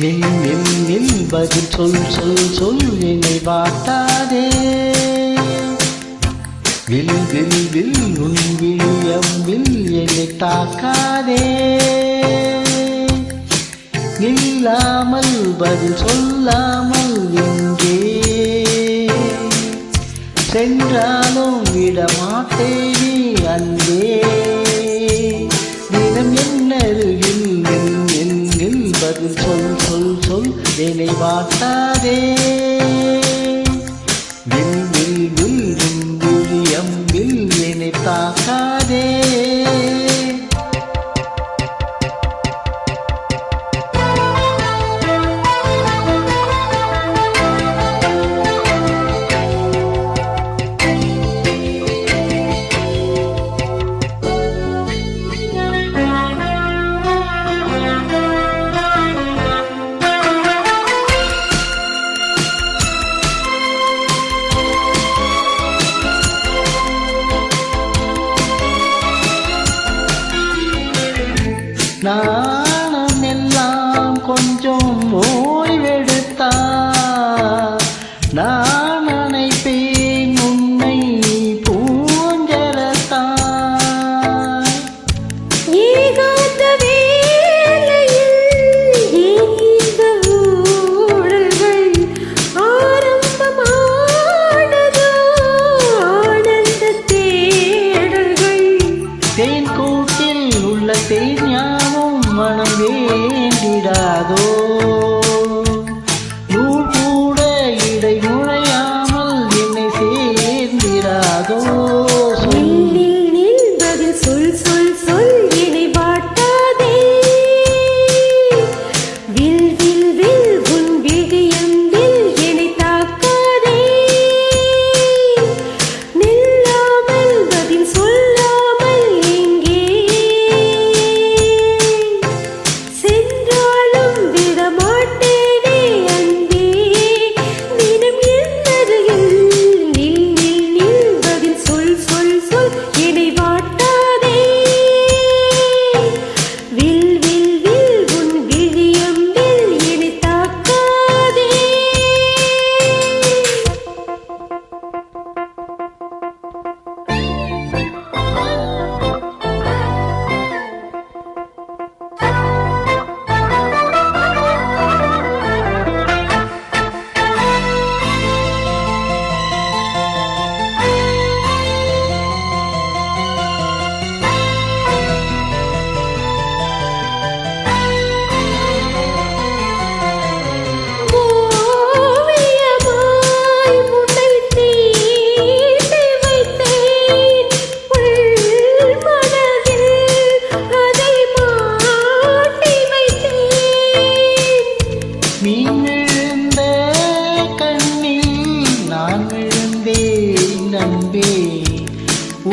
நில் நில் நில் சொல் சொல் சொல் என்னை வாட்டாதே. வில் வில் வில் உன் விழியம் வில் என்னை தாக்காதே. இல்லாமல் பதில் சொல்லாமல் எங்கே சென்றாலும் விடமாட்டேனே அன்பே. சொல் வாட்டாதே நாணம் எல்லாம் கொஞ்சம் ஓய்வெடுத்தா நான் நினைப்பேன் உன்னை பூஞ்சலத்தான் ஏகாந்த தேன் கூட்டில் உள்ள மனம் pecado.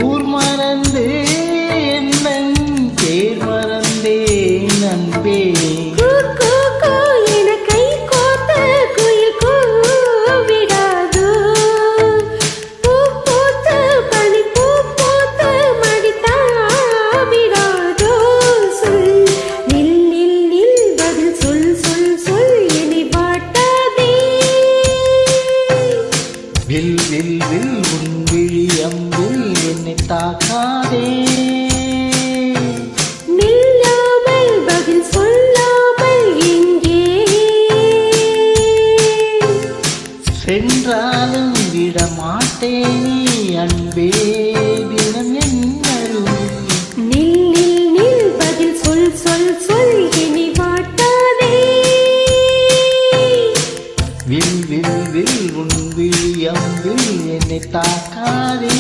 ஊர் மறந்து என்னன் பேர் மறந்தேன் நம்பே கூ கூ கூ என கை என்னை தாக்காதே. நில்லாமல் பதில் சொல்லாமல் எங்கே சென்றாலும் விடமாட்டேனே அன்பே தினம் என்னரும் நில் நில் பதில் சொல் சொல் சொல் என்னை வாட்டாதே வில் வில் வில் உன் விழியம் வில் என்னை தாக்காதே.